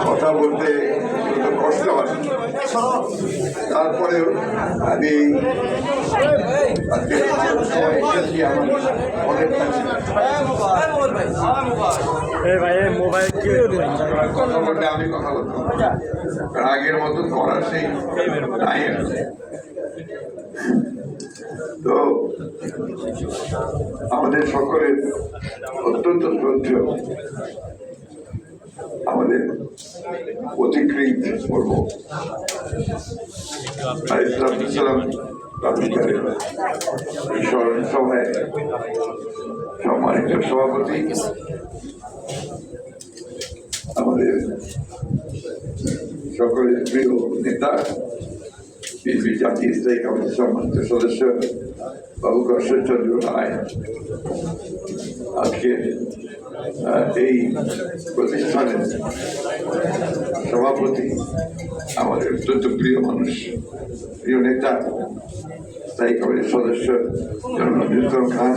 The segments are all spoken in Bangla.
কথা বলতে কষ্ট হয়। তারপরেও আমি মোবাইল কথা বললে আমি কথা বলতাম আগের মতো করার সেই তো আমাদের সকলের অত্যন্ত শ্রদ্ধেয়। আমাদের অতিক্রিত করব ইসলাম সম্মানিত সভাপতি। আমাদের সকলের প্রিয় নেতা, বিএনপি জাতীয় স্থায়ী কমিটির সম্মানিত সদস্য বাবু কর্ষচন্দ্র রায় আজকে এই প্রতিষ্ঠানের সভাপতি আমাদের অত্যন্ত প্রিয় মানুষ প্রিয় নেতা স্থায়ী কমিটির সদস্য জননন্দন খান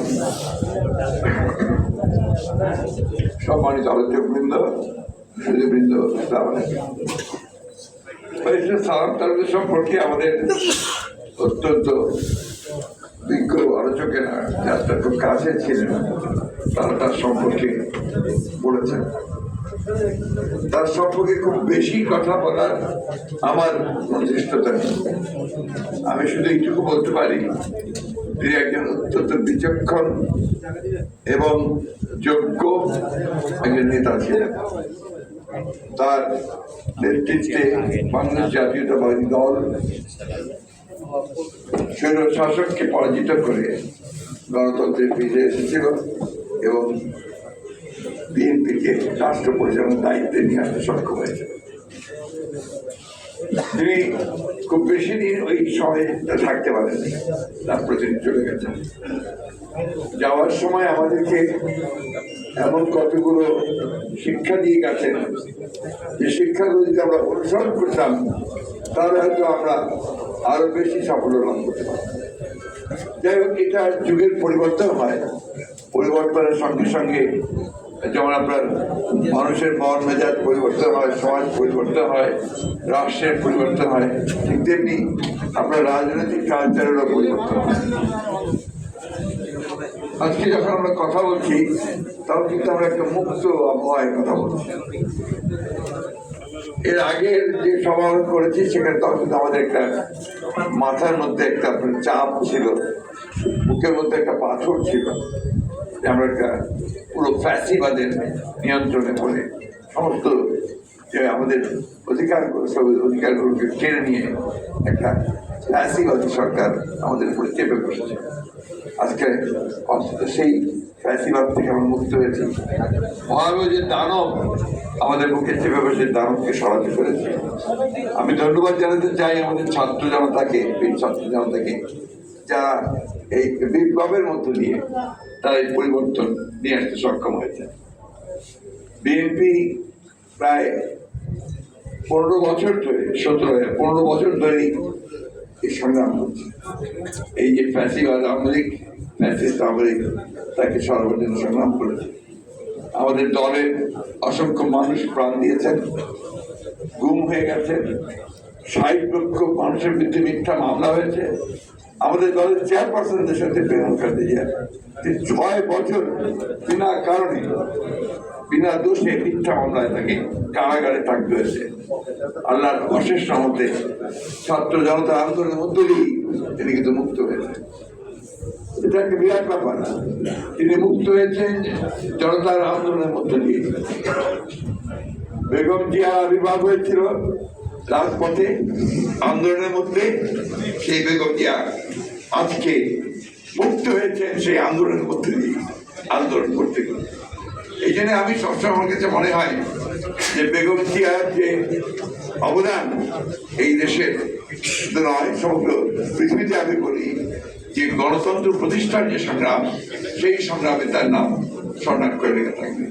সম্মানিত আলোচক বৃন্দ সুদীবৃন্দ সালাম তালুদের সম্পর্কে আমাদের অত্যন্ত বিজ্ঞ আলোচকেরা যারা খুব কাছে ছিলেন, তারা তার সম্পর্কে বলেছেন। তার সম্পর্কে খুব বেশি কথা বলার আমার প্রচেষ্টতা নেই। আমি শুধু এইটুকু বলতে পারি, তিনি একজন অত্যন্ত বিচক্ষণ এবং যোগ্য একজন নেতা ছিলেন। তার নেতৃত্বে বাংলাদেশ জাতীয়তাবাদী দল স্বৈর শাসককে পরাজিত করে গণতন্ত্রের ফিরে এসেছিল এবং বিএনপিকে রাষ্ট্র পরিচালনার দায়িত্বে নিয়ে আসতে সক্ষম হয়েছে। তিনি খুব বেশি দিন ওই সময় থাকতে পারেননি তারপরে তিনি চলে গেছেন যাওয়ার সময় আমাদেরকে এমন কতগুলো শিক্ষা দিয়ে গেছেন, যে শিক্ষাগুলো যদি আমরা অনুসরণ করতাম, তাহলে হয়তো আমরা আরও বেশি সাফল্য লাভ করতে পারতাম যাই হোক, এটা যুগের পরিবর্তন হয়। পরিবর্তনের সঙ্গে সঙ্গে যেমন আপনার মানুষের মন মেজাজ পরিবর্তন হয়, সমাজ পরিবর্তন হয়, রাষ্ট্রের পরিবর্তন হয়, ঠিক তেমনি আপনার রাজনৈতিক কালচারেরও পরিবর্তন হয়। আজকে যখন আমরা কথা বলছি তখন কিন্তু আমরা একটা মুক্ত আবহাওয়ায় কথা বলছি। এর আগের যে সমাবেশ করেছি সেখানে তখন আমাদের একটা মাথার মধ্যে একটা চাপ ছিল। বুকের মধ্যে একটা পাথর ছিল আমরা একটা পুরো ফ্যাসিবাদের নিয়ন্ত্রণে পড়ে। সমস্ত যে আমাদের অধিকার সব অধিকারগুলোকে কেড়ে নিয়ে একটা ফ্যাসিবাদী সরকার আমাদের উপরে চেপে বসেছে। আজকে অন্তত সেই ফ্যাসিবাদ থেকে আমরা মুক্ত হয়েছি। ভয়াবহ যে দানব আমাদের বুকে চেপে বসে দানবকে সরাতে পেরেছে। আমি ধন্যবাদ জানাতে চাই আমাদের ছাত্র জনতাকে, বীর ছাত্র জনতাকে যারা এই বিপ্লবের মধ্য দিয়ে তারা এই পরিবর্তন নিয়ে আসতে সক্ষম হয়েছে। বিএনপি প্রায় পনেরো বছর ধরে, সতেরো, পনেরো বছর ধরেই এই সংগ্রাম করছে। এই যে ফ্যাসিবাদ, আওয়ামী লীগ, ফ্যাসিস্ট, আওয়ামী লীগ তাকে সরাবার জন্য সংগ্রাম করেছে। আমাদের দলের অসংখ্য মানুষ প্রাণ দিয়েছেন, গুম হয়ে গেছেন ষাট লক্ষ মানুষের বিরুদ্ধে মিথ্যা মামলা হয়েছে। আমাদের দলের চেয়ারপারসনদের সাথে বেগম খাদিজা তিনি ছয় বছর বিনা কারণে, বিনা দোষে মিথ্যা মামলায় তাকে কারাগারে থাকতে হয়েছে। আল্লাহর অশেষ রহমতে ছাত্র জনতা আন্দোলনের মধ্য দিয়েই তিনি কিন্তু মুক্ত হয়েছে এটা একটা বিরাট ব্যাপার। তিনি মুক্ত হয়েছেন, জনতার আন্দোলনের মধ্য দিয়ে। বেগম জিয়া আবির্ভাব হয়েছিল রাজপথে, আন্দোলনের মধ্যে সেই বেগম জিয়া আজকে মুক্ত হয়েছেন সেই আন্দোলনের মধ্যে দিয়ে, আন্দোলন করতে গেলে এই জন্য আমি সবসময় আমার কাছে মনে হয় যে বেগম জিয়ার যে অবদান এই দেশের নয়, সমগ্র পৃথিবীতে আমি বলি যে গণতন্ত্র প্রতিষ্ঠার যে সংগ্রাম, সেই সংগ্রামে তার নাম স্বর্ণাক্ষ করে লেখা থাকবে।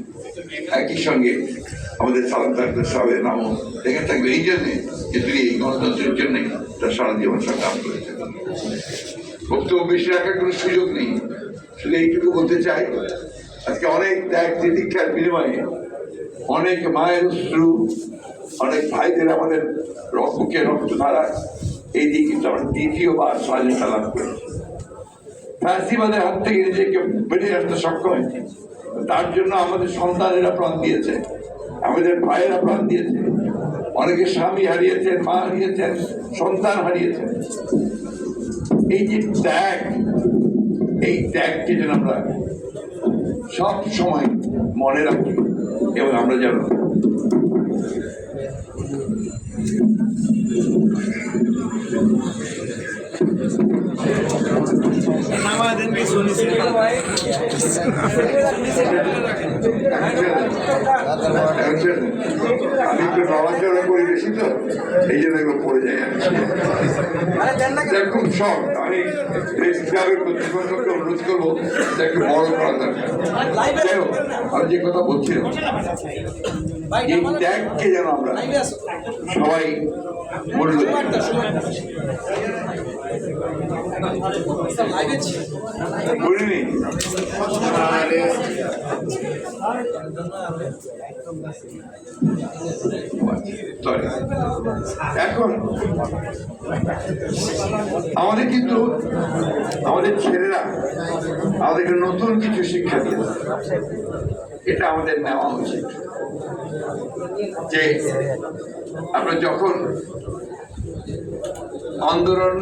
একই সঙ্গে আমাদের সালাম সাহেবের নামও লেখা থাকবে। এই জন্যে যে তিনি এই গণতন্ত্রের জন্যই তার সারা জীবন সংগ্রাম করেছেন। বক্তব্য বেশি রাখার কোনো সুযোগ নেই। শুধু এইটুকু বলতে চাই, আজকে অনেক ত্যাগ তিতিক্ষার বিনিময়ে অনেক মায়ের অশ্রু, অনেক ভাইদের আমাদের রক্তকে রক্ত ধারা এই দিয়ে কিন্তু আমরা দ্বিতীয়বার স্বাধীনতা লাভ করেছি। ফ্যাসিবাদের হাত থেকে নিজেকে বেরিয়ে আসতে সক্ষম হয়েছি। তার জন্য আমাদের সন্তানেরা প্রাণ দিয়েছে, আমাদের ভাইয়েরা প্রাণ দিয়েছে। অনেকে স্বামী হারিয়েছেন, মা হারিয়েছেন, সন্তান হারিয়েছেন। এই যে ত্যাগ, এই ত্যাগকে যেন আমরা সব সময় মনে রাখি এবং আমরা যেন আমাদের পিছনে ছিল আমি একটু নড়াচড়া করি বেশি তো এই জন্য এগুলো পড়ে যায় আর কি। এটা খুব শখ আমি প্রেস ক্লাবের কর্তৃপক্ষকে অনুরোধ করব একটু বড় করা দরকার যাই আমি যে কথা বলছিলাম এই ত্যাগকে যেন আমরা সবাই মূল্য দিই। এখন, আমাদের কিন্তু, আমাদের ছেলেরা আমাদেরকে নতুন কিছু শিক্ষা দিয়েছে। এটা আমাদের নেওয়া উচিত। যে আমরা যখন আন্দোলন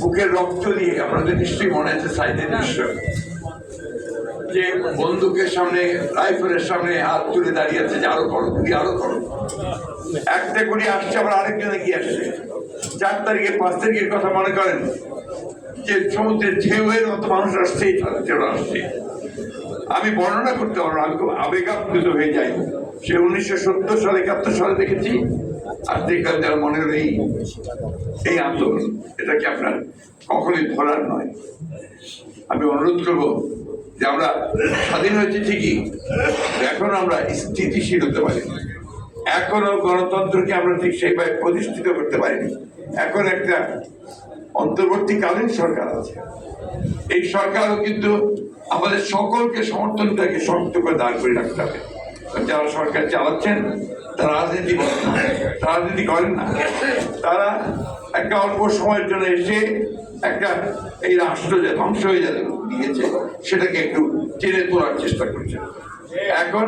বুকের রক্ত দিয়ে আপনাদের নিশ্চয়ই মনে আছে সাইডের দৃশ্য। যে বন্দুকের সামনে, রাইফেলের সামনে হাত তুলে দাঁড়িয়ে আছে যে আরও করো, তুমি আরও করো। একটা করে আসছে, আবার আরেকজন এগিয়ে আসছে। চার তারিখে পাঁচ তারিখের কথা মনে করেন যে সমুদ্রের ঢেউয়ের মতো মানুষ আসছে আসছে। আমি বর্ণনা করতে পারব আমি খুব আবেগাপ্লুত হয়ে যাই। সে উনিশশো সত্তর সালে, একাত্তর সালে দেখেছি। আর দেখলাম যার মনে হলো এই এই আন্দোলন। এটাকে আপনার কখনোই ধরার নয়। আমি অনুরোধ করব যে আমরা স্বাধীন হয়েছি ঠিকই এখন আমরা স্থিতিশীল হতে পারি এখনও গণতন্ত্রকে আমরা ঠিক সেইভাবে প্রতিষ্ঠিত করতে পারিনি। এখন একটা অন্তর্বর্তীকালীন সরকার আছে। এই সরকারও কিন্তু আমাদের সকলকে সমর্থনটাকে শক্ত করে দাঁড় করে রাখতে হবে। যারা সরকার চালাচ্ছেন তারা রাজনীতি করেন না। রাজনীতি করেন না। তারা একটা অল্প সময়ের জন্য এসে একটা এই রাষ্ট্র যে ধ্বংস হয়ে যাবে দিয়েছে সেটাকে একটু টেনে তোলার চেষ্টা করছে। এখন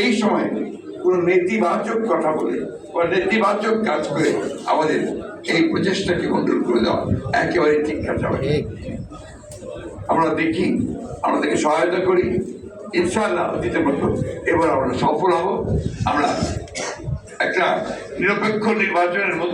এই সময় কোনো নেতিবাচক কথা বলে বা নেতিবাচক কাজ করে আমাদের এই প্রচেষ্টাকে কন্ট্রোল করে দেওয়া একেবারে ঠিক কাজ হবে আমরা দেখি আমাদেরকে সহায়তা করি। ইনশাআল্লাহ দিতে পারব। এবার আমরা সফল হব। আমরা একটা নিরপেক্ষ নির্বাচনের মধ্যে